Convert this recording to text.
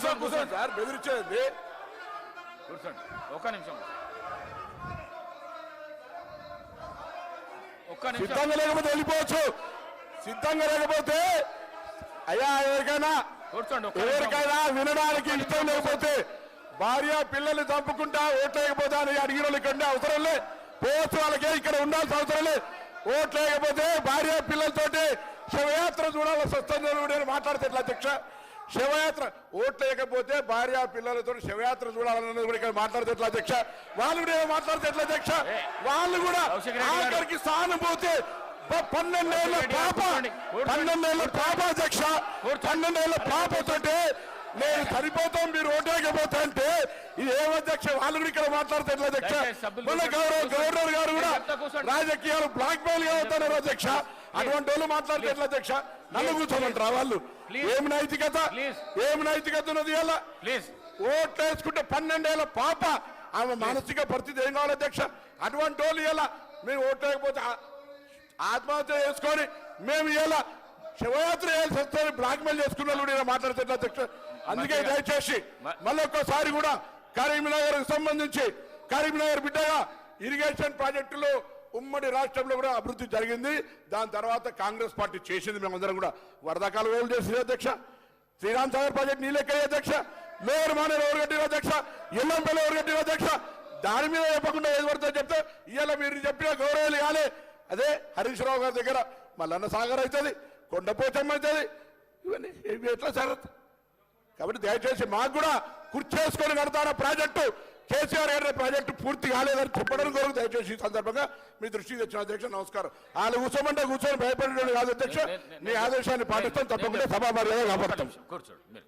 కూర్చోండి కూర్చోండి సార్ బెదిరించేది. కూర్చోండి. ఒక్క నిమిషం. ఒక్క నిమిషం. సిద్ధంగా లేకపోతే వెళ్ళిపోవచ్చు. సిద్ధంగా లేకపోతే అయ్యా ఎవరికైనా కూర్చోండి. ఎవరికైనా వినడానికి ఇష్టం లేకపోతే భార్య పిల్లల్ని చంపుకుంటా ఓట్లేకపోతే అని అడిగిన వాళ్ళు ఇక్కడ ఉండే అవసరం లే. పోవచ్చు వాళ్ళకే ఇక్కడ ఉండాల్సిన అవసరం లే. ఓట్లేకపోతే భార్య పిల్లలతోటి శవయాత్ర చూడాల్సి వస్తుంది నేను మాట్లాడితే ఎట్లా అధ్యక్ష? శవయాత్ర ఓట్లేకపోతే భార్య పిల్లలతో శవయాత్ర చూడాలన్నది కూడా ఇక్కడ మాట్లాడితే ఎట్లా అధ్యక్ష? వాళ్ళు కూడా ఏమో మాట్లాడితే అధ్యక్ష? వాళ్ళు కూడా. ఆఖరికి సానుభూతి. ప- పన్నెండేళ్ళ కౌశిక్ రెడ్డి గారు, పాప. కూర్చోండి. కూర్చోండి. పన్నెండేళ్ళ పాప అధ్యక్ష. పన్నెండేళ్ళ పాపతోటి నేను సరిపోతాం మీరు ఓటేయకపోతే అంటే ఇది ఏం అధ్యక్ష? వాళ్ళు కూడా ఇక్కడ మాట్లాడితే ఎట్లా అధ్యక్ష? మొన్న గౌరవ. గవర్నర్ గారు కూడా. రాజకీయాలు బ్లాక్ మెయిల్గా అవుతున్నారు అధ్యక్ష. అటువంటి వాళ్ళు మాట్లాడితే ఎట్లా అధ్యక్ష? నన్ను కూర్చోమంటారా వాళ్ళు. ఏం నైతికత. ఏం నైతికత ఉన్నది ప్లీజ్ ఓట్లు వేసుకుంటే పన్నెండేళ్ళ పాప. ఆమె మానసిక పరిస్థితి ఏం కావాలి అధ్యక్ష? అటువంటి వాళ్ళు ఇలా మేము ఓట్లు వేయకపోతే ఆ- ఆత్మహత్య చేసుకొని మేము ఇలా శివయాత్ర చేయాల్సి వస్తుంది. బ్లాక్ మెయిల్ చేసుకున్న వాళ్ళు కూడా ఇలా మాట్లాడితే ఎట్లా అధ్యక్ష. అందుకే. దయచేసి మళ్ళొక్కసారి కూడా కరీంనగర్ సంబంధించి కరీంనగర్ బిడ్డగా ఇరిగేషన్ ప్రాజెక్టులు ఉమ్మడి రాష్ట్రంలో కూడా అభివృద్ధి జరిగింది. దాని తర్వాత కాంగ్రెస్ పార్టీ చేసింది మేమందరం కూడా. వరదకాలు వేలు చేసింది అధ్యక్ష. శ్రీరామ్ సాగర్ ప్రాజెక్ట్ నీళ్ళెక్కయ్య అధ్యక్ష. మేయర్ మానేరు ఎవరు కట్టిన అధ్యక్ష. ఎల్లంపల్లి ఎవరు కట్టిన అధ్యక్ష. దాని మీద చెప్పకుండా ఏది పడుతుందో చెప్తే ఇవాళ మీరు చెప్పిన గౌరవాలు కాలే. అదే హరీష్ రావు గారి దగ్గర మల్లన్న సాగర్ అవుతుంది కొండపోచమ్మ అవుతుంది. ఇవన్నీ ఎట్లా జరుగుతుంది కాబట్టి దయచేసి మాకు కూడా కుర్చేసుకొని కడతారా ప్రాజెక్టు? కేసీఆర్ గారి ప్రాజెక్టు పూర్తి కాలేదని చెప్పడం కొరకు దయచేసి ఈ సందర్భంగా మీ దృష్టికి తెచ్చిన అధ్యక్ష నమస్కారం. వాళ్ళు కూర్చోమంటే కూర్చొని భయపడేవాడు కాదు అధ్యక్ష. నే- ఆదేశాన్ని పాటిస్తాం తప్పకుండా సభా మర్యాద కాపాడతాం కూర్చోండి